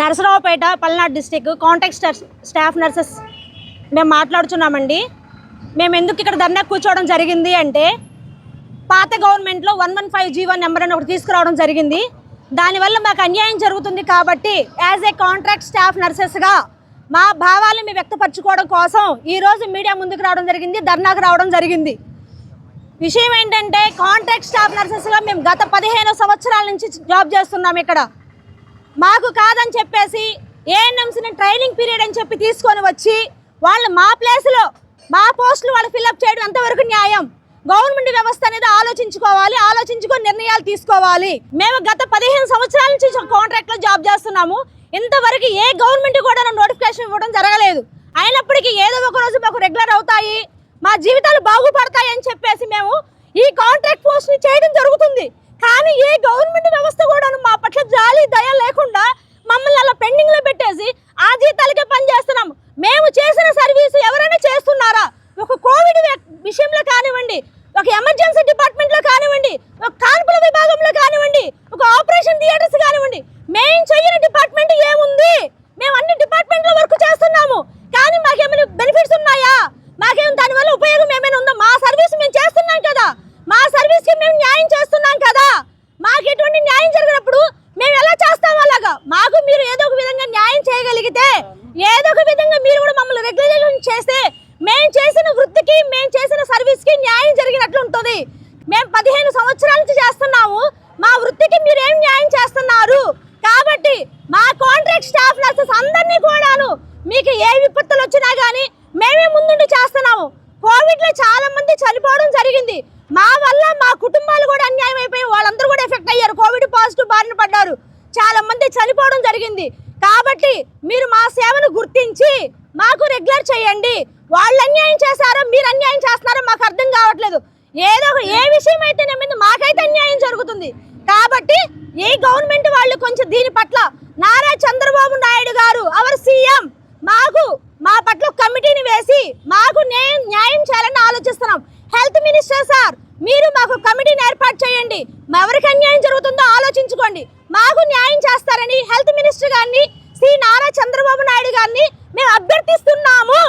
Narsaraopet Narasaraopet Palnadu district contact staff nurses మేము మాట్లాడుతున్నామండి మేము ఎందుకు ఇక్కడ ధర్నా కూర్చోవడం జరిగింది అంటే పాత గవర్నమెంట్లో one one five G one number అని ఒకటి తీసుకురావడం జరిగింది. దానివల్ల మాకు అన్యాయం జరుగుతుంది కాబట్టి యాజ్ ఏ కాంట్రాక్ట్ స్టాఫ్ నర్సెస్గా మా భావాలు మేము వ్యక్తపరచుకోవడం కోసం ఈరోజు మీడియా ముందుకు రావడం జరిగింది ధర్నాకు రావడం జరిగింది. విషయం ఏంటంటే కాంట్రాక్ట్ స్టాఫ్ నర్సెస్లో మేము గత పదిహేను సంవత్సరాల నుంచి జాబ్ చేస్తున్నాం ఇక్కడ. మాకు కాదని చెప్పేసి ఏఎన్ఎంసీని ట్రైనింగ్ పీరియడ్ అని చెప్పి తీసుకొని వచ్చి వాళ్ళు మా ప్లేస్లో మా పోస్టులు వాళ్ళు ఫిల్అప్ చేయడం ఎంతవరకు న్యాయం? గవర్నమెంట్ వ్యవస్థ అనేది ఆలోచించుకోవాలి ఆలోచించుకొని నిర్ణయాలు తీసుకోవాలి. మేము గత పదిహేను సంవత్సరాల నుంచి కాంట్రాక్ట్లో జాబ్ చేస్తున్నాము. ఇంతవరకు ఏ గవర్నమెంట్ కూడా నోటిఫికేషన్ ఇవ్వడం జరగలేదు. అయినప్పటికీ ఏదో ఒక రోజు మాకు రెగ్యులర్ అవుతాయి. మా జీవితాలు బాగుపడతాయి అని చెప్పేసి మేము ఈ కాంట్రాక్ట్ పోస్ట్ని చేయడం జరుగుతుంది. కానీ ఏ గవర్నమెంట్ వ్యవస్థ కూడా మా పట్ల జాలి దయ లేకుండా మమ్మల్ని అలా పెండింగ్లో పెట్టేసి ఆ జీతాలకే పని చేస్తున్నాం మేము చేసిన సర్వీస్ ఎవరైనా చేస్తున్నారా? ఒక కోవిడ్ విషయంలో కానివ్వండి ఒక ఎమర్జెన్సీ డిపార్ట్మెంట్లో కానివ్వండి ఒక కాన్పుల విభాగంలో కానివ్వండి ఒక ఆపరేషన్ థియేటర్స్ కానివ్వండి మేము చేయని డిపార్ట్మెంట్ ఏముంది? మేము అన్ని డిపార్ట్మెంట్లో వర్క్ చేస్తున్నాము కానీ మాకేమైనా బెనిఫిట్స్ ఉన్నాయా మాకేం దానివల్ల ఉపయోగం ఏమైనా ఉందా మా సర్వీస్ మేము చేస్తున్నాం కదా మా సర్వీస్కి మేము న్యాయం చేస్తున్నాం కదా మాకు ఎటువంటి న్యాయం జరిగినప్పుడు మేము ఎలా చేస్తాం అలాగా? మాకు మీరు ఏదో ఒక విధంగా న్యాయం చేయగలిగితే ఏదో ఒక విధంగా మీరు కూడా మమ్మల్ని రెగ్యులేషన్ చేస్తే మేము చేసిన వృత్తికి మేము చేసిన సర్వీస్కి న్యాయం జరిగినట్లు ఉంటుంది. మేము పదిహేను సంవత్సరాల నుంచి చేస్తున్నాము. మా వృత్తికి మీరు ఏం న్యాయం చేస్తున్నారు? కాబట్టి మా కాంట్రాక్ట్ స్టాఫ్ నర్సెస్ అందరినీ కూడాను మీకు ఏ విపత్తులు వచ్చినా కానీ మేమే ముందుండి చేస్తున్నాము. కోవిడ్లో చాలా మంది చనిపోవడం జరిగింది. మా వల్ల మా కుటుంబాలు కూడా అన్యాయం అయిపోయి వాళ్ళందరూ ఎఫెక్ట్ అయ్యారు. కోవిడ్ పాజిటివ్ బారిన పడ్డారు. చాలా మంది చనిపోవడం జరిగింది. కాబట్టి మీరు మా సేవను గుర్తించి మాకు రెగ్యులర్ చేయండి. వాళ్ళు అన్యాయం చేశారో? మీరు అన్యాయం చేస్తున్నారో? మాకు అర్థం కావట్లేదు. ఏదో ఒక- ఏ విషయం అయితే మీద మాకైతే అన్యాయం జరుగుతుంది. కాబట్టి ఈ గవర్నమెంట్ వాళ్ళు కొంచెం దీని పట్ల నారా చంద్రబాబు నాయుడు గారు అవర్ సీఎం మాకు మా పట్ల కమిటీని వేసి మాకు న్యాయం న్యాయం చేయాలని ఆలోచిస్తున్నాం. హెల్త్ మినిస్టర్ సార్ మీరు మాకు కమిటీని ఏర్పాటు చేయండి. మా ఎవరికి అన్యాయం జరుగుతుందో ఆలోచించుకోండి. మాకు న్యాయం చేస్తారని హెల్త్ మినిస్టర్ గారిని శ్రీ నారా చంద్రబాబు నాయుడు గారిని మేము అభ్యర్థిస్తున్నాము.